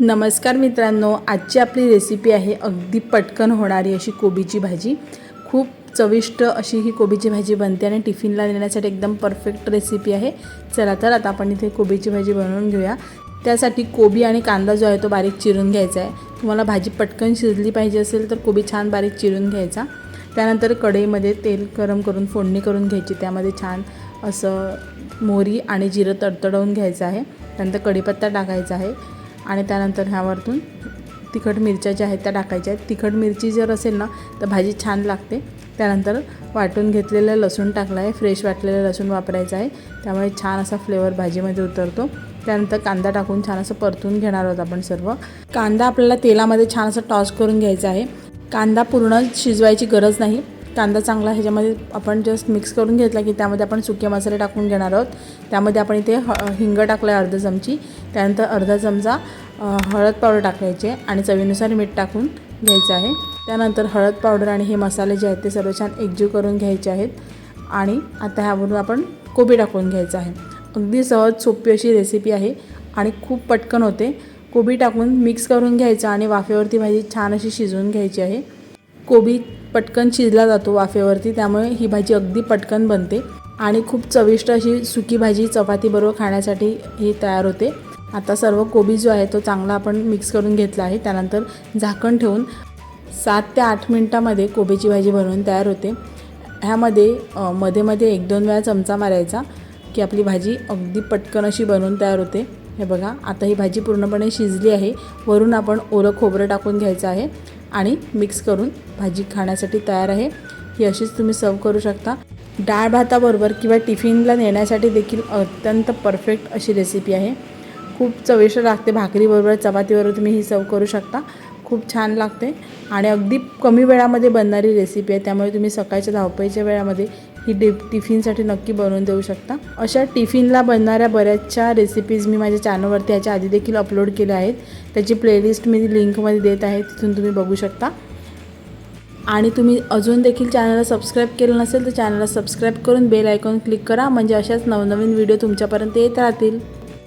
नमस्कार मित्रांनो आजची आपली रेसिपी आहे अगदी पटकन होणारी अशी कोबीची भाजी. खूप चविष्ट अशी ही कोबीची भाजी बनते आणि टिफिनला नेण्यासाठी एकदम परफेक्ट रेसिपी आहे. चला तर आता आपण इथे कोबीची भाजी बनवून घेऊया. त्यासाठी कोबी आणि कांदा जो आहे तो बारीक चिरून घ्यायचा आहे. तुम्हाला भाजी पटकन शिजली पाहिजे असेल तर कोबी छान बारीक चिरून घ्यायचा. त्यानंतर कढईमध्ये तेल गरम करून फोडणी करून घ्यायची. त्यामध्ये छान असं मोहरी आणि जिरं तडतडवून घ्यायचं आहे. त्यानंतर कढीपत्ता टाकायचा आहे. आणि त्यानंतर ह्यावरतून तिखट मिरच्या ज्या आहेत त्या टाकायच्या आहेत. तिखट मिरची जर असेल ना तर भाजी छान लागते. त्यानंतर वाटून घेतलेलं लसूण टाकलं आहे. फ्रेश वाटलेलं लसूण वापरायचं आहे. त्यामुळे छान असा फ्लेवर भाजीमध्ये उतरतो. त्यानंतर कांदा टाकून छान असं परतून घेणार आहोत आपण सर्व. कांदा आपल्याला तेलामध्ये छान असं टॉस करून घ्यायचा आहे. कांदा पूर्ण शिजवायची गरज नाही. कांदा चांगला ह्याच्यामध्ये आपण जस्ट मिक्स करून घेतला की त्यामध्ये आपण सुके मसाले टाकून घेणार आहोत. त्यामध्ये आपण इथे ह हिंग टाकलं आहे अर्धा चमची. त्यानंतर अर्धा चमचा हळद पावडर टाकायचे आणि चवीनुसार मीठ टाकून घ्यायचं आहे. त्यानंतर हळद पावडर आणि हे मसाले जे आहेत ते सर्व छान एकजीव करून घ्यायचे आहेत. आणि आता ह्यावरून आपण कोबी टाकून घ्यायचं आहे. अगदी सहज सोपी अशी रेसिपी आहे आणि खूप पटकन होते. कोबी टाकून मिक्स करून घ्यायचं आणि वाफेवरती भाजी छान अशी शिजवून घ्यायची आहे. कोबी पटकन शिजला जातो वाफेवरती त्यामुळे ही भाजी अगदी पटकन बनते आणि खूप चविष्ट अशी सुकी भाजी चपातीबरोबर खाण्यासाठी ही तयार होते. आता सर्व कोबी जो आहे तो चांगला आपण मिक्स करून घेतला आहे. त्यानंतर झाकण ठेवून सात ते आठ मिनटामध्ये कोबीची भाजी बनवून तयार होते. ह्यामध्ये मध्ये मध्ये एक दोन वेळा चमचा मारायचा की आपली भाजी अगदी पटकन अशी बनवून तयार होते. हे बघा आता ही भाजी पूर्णपणे शिजली आहे. वरून आपण ओलं खोबरं टाकून घ्यायचं आहे. आणि मिक्स करून भाजी खाण्यासाठी तयार आहे. ही अशीच तुम्ही सर्व करू शकता. डाळ भाताबरोबर किंवा टिफिनला नेण्यासाठी देखील अत्यंत परफेक्ट अशी रेसिपी आहे. खूप चविष्ट लागते भाकरीबरोबर चपातीबरोबर तुम्ही ही सर्व करू शकता. खूप छान लागते आणि अगदी कमी वेळामध्ये बनणारी रेसिपी आहे. त्यामुळे तुम्ही सकाळच्या धावपळीच्या वेळामध्ये ही डि टिफिनसाठी नक्की बनवून देऊ शकता. अशा टिफिनला बनणाऱ्या बऱ्याचशा रेसिपीज मी माझ्या चॅनलवरती ह्याच्या आधी देखील अपलोड केल्या आहेत. त्याची प्लेलिस्ट मी लिंकमध्ये देत आहे तिथून तुम्ही बघू शकता. आणि तुम्ही अजून देखील चॅनलला सबस्क्राईब केलं नसेल तर चॅनलला सबस्क्राईब करून बेल आयकॉन क्लिक करा. म्हणजे अशाच नवनवीन व्हिडिओ तुमच्यापर्यंत येत राहतील.